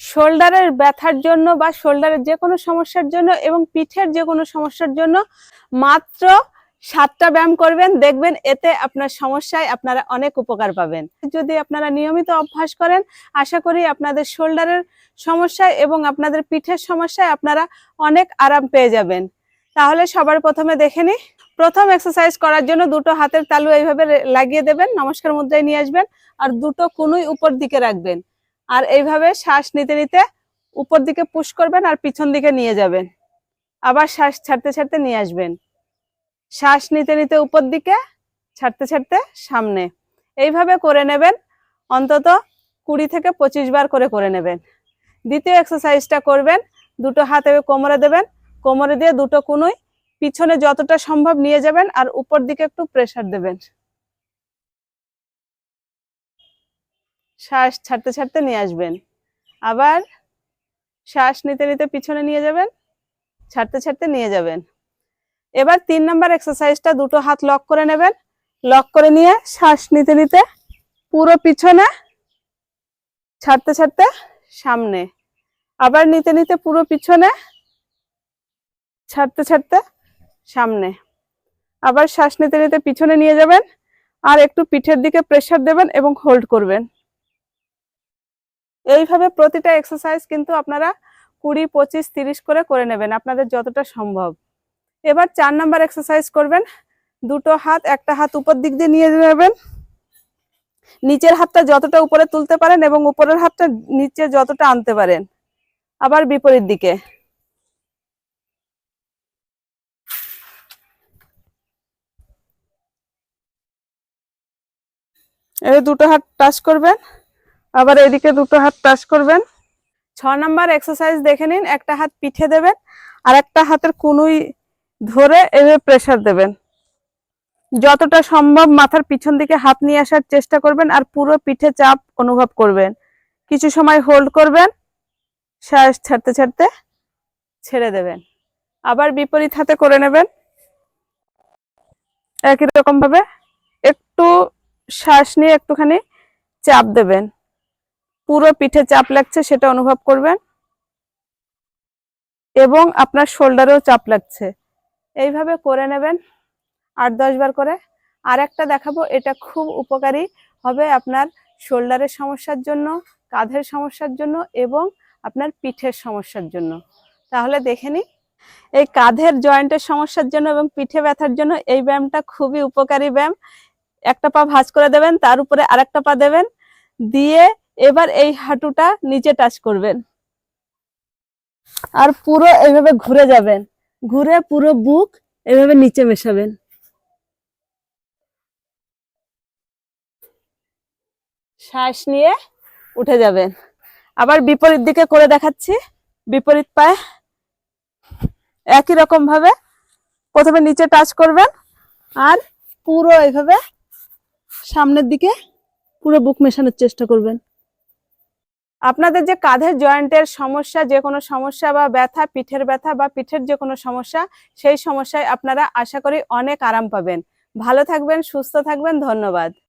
শোল্ডারের ব্যথার জন্য বা শোল্ডারের যে কোনো সমস্যার জন্য এবং পিঠের যে কোনো সমস্যার জন্য মাত্র সাতটা ব্যায়াম করবেন। দেখবেন এতে আপনার সমস্যায় আপনারা অনেক উপকার পাবেন। যদি আপনারা নিয়মিত অভ্যাস করেন, আশা করি আপনাদের শোল্ডারের সমস্যায় এবং আপনাদের পিঠের সমস্যায় আপনারা অনেক আরাম পেয়ে যাবেন। তাহলে সবার প্রথমে দেখে নিই। প্রথম এক্সারসাইজ করার জন্য দুটো হাতের তালু এইভাবে লাগিয়ে দেবেন, নমস্কার মুদ্রায় নিয়ে আসবেন আর দুটো কুনুই উপর দিকে রাখবেন। আর এইভাবে শ্বাস নিতে নিতে উপর দিকে পুশ করবেন আর পিছন দিকে নিয়ে যাবেন। আবার শ্বাস ছাড়তে ছাড়তে নিয়ে আসবেন। শ্বাস নিতে নিতে উপর দিকে, ছাড়তে ছাড়তে সামনে। এইভাবে করে নেবেন, অন্তত কুড়ি থেকে পঁচিশ বার করে করে নেবেন। দ্বিতীয় এক্সারসাইজটা করবেন, দুটো হাত কোমরে দেবেন, কোমরে দিয়ে দুটো কুনুই পিছনে যতটা সম্ভব নিয়ে যাবেন আর উপর দিকে একটু প্রেশার দেবেন। শ্বাস ছাড়তে ছাড়তে নিয়ে আসবেন। আবার শ্বাস নিতে নিতে পিছনে নিয়ে যাবেন, ছাড়তে ছাড়তে নিয়ে যাবেন। এবার তিন নাম্বার এক্সারসাইজটা দুটো হাত লক করে নেবেন। লক করে নিয়ে শ্বাস নিতে নিতে পুরো পিছনে, ছাড়তে ছাড়তে সামনে। আবার নিতে নিতে পুরো পিছনে, ছাড়তে ছাড়তে সামনে। আবার শ্বাস নিতে নিতে পিছনে নিয়ে যাবেন আর একটু পিঠের দিকে প্রেশার দেবেন এবং হোল্ড করবেন। এইভাবে প্রতিটা এক্সারসাইজ কিন্তু আপনারা কুড়ি, পঁচিশ, তিরিশ করে করে নেবেন আপনাদের যতটা সম্ভব। এবার চার নাম্বার এক্সারসাইজ করবেন। দুটো হাত, একটা হাত উপর দিক দিয়ে নিয়ে যাবেন। নিচের হাতটা যতটা উপরে তুলতে পারেন এবং উপরের হাতটা নিচে যতটা আনতে পারেন। আবার বিপরীত দিকে। এবার দুটো হাত টাচ করবেন। আবার এদিকে দুটো হাত টাচ করবেন। ছ নাম্বার এক্সারসাইজ দেখে নিন, একটা হাত পিঠে দেবেন আর একটা হাতের কুনুই ধরে এভাবে প্রেশার দেবেন। যতটা সম্ভব মাথার পিছন দিকে হাত নিয়ে আসার চেষ্টা করবেন আর পুরো পিঠে চাপ অনুভব করবেন। কিছু সময় হোল্ড করবেন, শ্বাস ছাড়তে ছাড়তে ছেড়ে দেবেন। আবার বিপরীত হাতে করে নেবেন। একই রকম ভাবে একটু শ্বাস নিয়ে একটুখানি চাপ দেবেন। পুরো পিঠে চাপ লাগছে, সেটা অনুভব করবেন। এবং আপনার শোল্ডারেও চাপ লাগছে। এইভাবে করে নেবেন আট দশ বার করে। আর একটা দেখাবো, এটা খুব উপকারী হবে আপনার শোল্ডারের সমস্যার জন্য, কাঁধের সমস্যার জন্য এবং আপনার পিঠের সমস্যার জন্য। তাহলে দেখে নিই। এই কাঁধের জয়েন্টের সমস্যার জন্য এবং পিঠে ব্যথার জন্য এই ব্যায়ামটা খুবই উপকারী ব্যায়াম। একটা পা ভাঁজ করে দেবেন, তার উপরে আরেকটা পা দেবেন। দিয়ে এবার এই হাঁটুটা নিচে টাচ করবেন। আর পুরো এইভাবে ঘুরে যাবেন। ঘুরে পুরো বুক এভাবে নিচে মেশাবেন। শ্বাস নিয়ে উঠে যাবেন। আবার বিপরীত দিকে করে দেখাচ্ছি। বিপরীত পায়ে একই রকম ভাবে প্রথমে নিচে টাচ করবেন আর পুরো এইভাবে সামনের দিকে পুরো বুক মেশানোর চেষ্টা করবেন। আপনাদের যে কাঁধের জয়েন্টের সমস্যা, যে কোনো সমস্যা বা ব্যথা, পিঠের ব্যথা বা পিঠের যে কোনো সমস্যা, সেই সমস্যায় আপনারা আশা করি অনেক আরাম পাবেন। ভালো থাকবেন, সুস্থ থাকবেন, ধন্যবাদ।